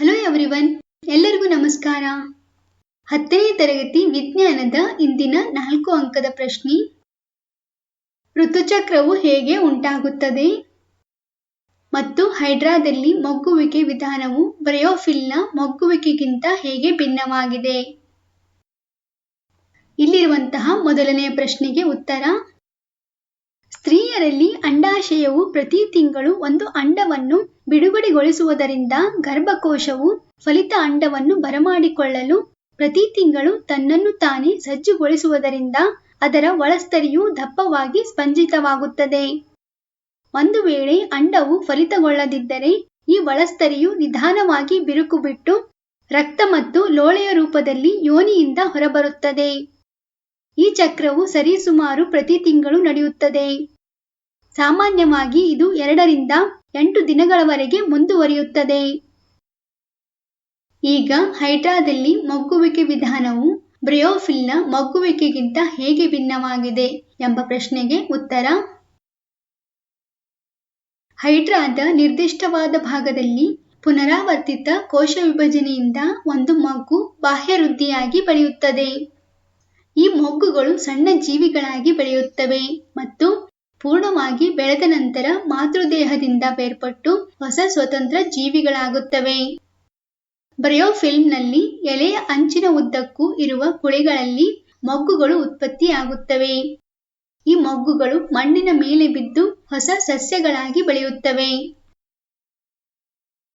Hello everyone ಎಲ್ಲರಿಗೂ ನಮಸ್ಕಾರ. ಹತ್ತನೇ ತರಗತಿ ವಿಜ್ಞಾನದ ಇಂದಿನ ನಾಲ್ಕು ಅಂಕದ ಪ್ರಶ್ನೆ. ಋತುಚಕ್ರವು ಹೇಗೆ ಉಂಟಾಗುತ್ತದೆ? ಮತ್ತು ಹೈಡ್ರಾದಲ್ಲಿ ಮಗ್ಗುವಿಕೆ ವಿಧಾನವು ಬ್ರಯೋಫಿಲ್ನ ಮಗ್ಗುವಿಕೆಗಿಂತ ಹೇಗೆ ಭಿನ್ನವಾಗಿದೆ? ಇಲ್ಲಿರುವಂತಹ ಮೊದಲನೆಯ ಪ್ರಶ್ನೆಗೆ ಉತ್ತರ. ಸ್ತ್ರೀಯರಲ್ಲಿ ಅಂಡಾಶಯವು ಪ್ರತಿ ತಿಂಗಳು ಒಂದು ಅಂಡವನ್ನು ಬಿಡುಗಡೆಗೊಳಿಸುವುದರಿಂದ ಗರ್ಭಕೋಶವು ಫಲಿತ ಅಂಡವನ್ನು ಬರಮಾಡಿಕೊಳ್ಳಲು ಪ್ರತಿ ತಿಂಗಳು ತನ್ನನ್ನು ತಾನೇ ಸಜ್ಜುಗೊಳಿಸುವುದರಿಂದ ಅದರ ಒಳಸ್ತರಿಯು ದಪ್ಪವಾಗಿ ಸ್ಪಂಜಿತವಾಗುತ್ತದೆ. ಒಂದು ವೇಳೆ ಅಂಡವು ಫಲಿತಗೊಳ್ಳದಿದ್ದರೆ ಈ ಒಳಸ್ತರಿಯು ನಿಧಾನವಾಗಿ ಬಿರುಕು ಬಿಟ್ಟು ರಕ್ತ ಮತ್ತು ಲೋಳೆಯ ರೂಪದಲ್ಲಿ ಯೋನಿಯಿಂದ ಹೊರಬರುತ್ತದೆ. ಈ ಚಕ್ರವು ಸರಿಸುಮಾರು ಪ್ರತಿ ತಿಂಗಳು ನಡೆಯುತ್ತದೆ. ಸಾಮಾನ್ಯವಾಗಿ ಇದು ಎರಡರಿಂದ ಎಂಟು ದಿನಗಳವರೆಗೆ ಮುಂದುವರಿಯುತ್ತದೆ. ಈಗ ಹೈಡ್ರಾದಲ್ಲಿ ಮಗ್ಗುವಿಕೆ ವಿಧಾನವು ಬ್ರಿಯೋಫಿಲ್ನ ಮಗ್ಗುವಿಕೆಗಿಂತ ಹೇಗೆ ಭಿನ್ನವಾಗಿದೆ ಎಂಬ ಪ್ರಶ್ನೆಗೆ ಉತ್ತರ. ಹೈಡ್ರಾದ ನಿರ್ದಿಷ್ಟವಾದ ಭಾಗದಲ್ಲಿ ಪುನರಾವರ್ತಿತ ಕೋಶ ವಿಭಜನೆಯಿಂದ ಒಂದು ಮಗ್ಗು ಬಾಹ್ಯ ವೃದ್ಧಿಯಾಗಿ ಬೆಳೆಯುತ್ತದೆ. ಈ ಮೊಗ್ಗುಗಳು ಸಣ್ಣ ಜೀವಿಗಳಾಗಿ ಬೆಳೆಯುತ್ತವೆ ಮತ್ತು ಪೂರ್ಣವಾಗಿ ಬೆಳೆದ ನಂತರ ಮಾತೃದೇಹದಿಂದ ಬೇರ್ಪಟ್ಟು ಹೊಸ ಸ್ವತಂತ್ರ ಜೀವಿಗಳಾಗುತ್ತವೆ. ಬ್ರಯೋಫಿಲ್ಮ್ನಲ್ಲಿ ಎಲೆಯ ಅಂಚಿನ ಉದ್ದಕ್ಕೂ ಇರುವ ಕುಳಿಗಳಲ್ಲಿ ಮೊಗ್ಗುಗಳು ಉತ್ಪತ್ತಿಯಾಗುತ್ತವೆ. ಈ ಮೊಗ್ಗುಗಳು ಮಣ್ಣಿನ ಮೇಲೆ ಬಿದ್ದು ಹೊಸ ಸಸ್ಯಗಳಾಗಿ ಬೆಳೆಯುತ್ತವೆ.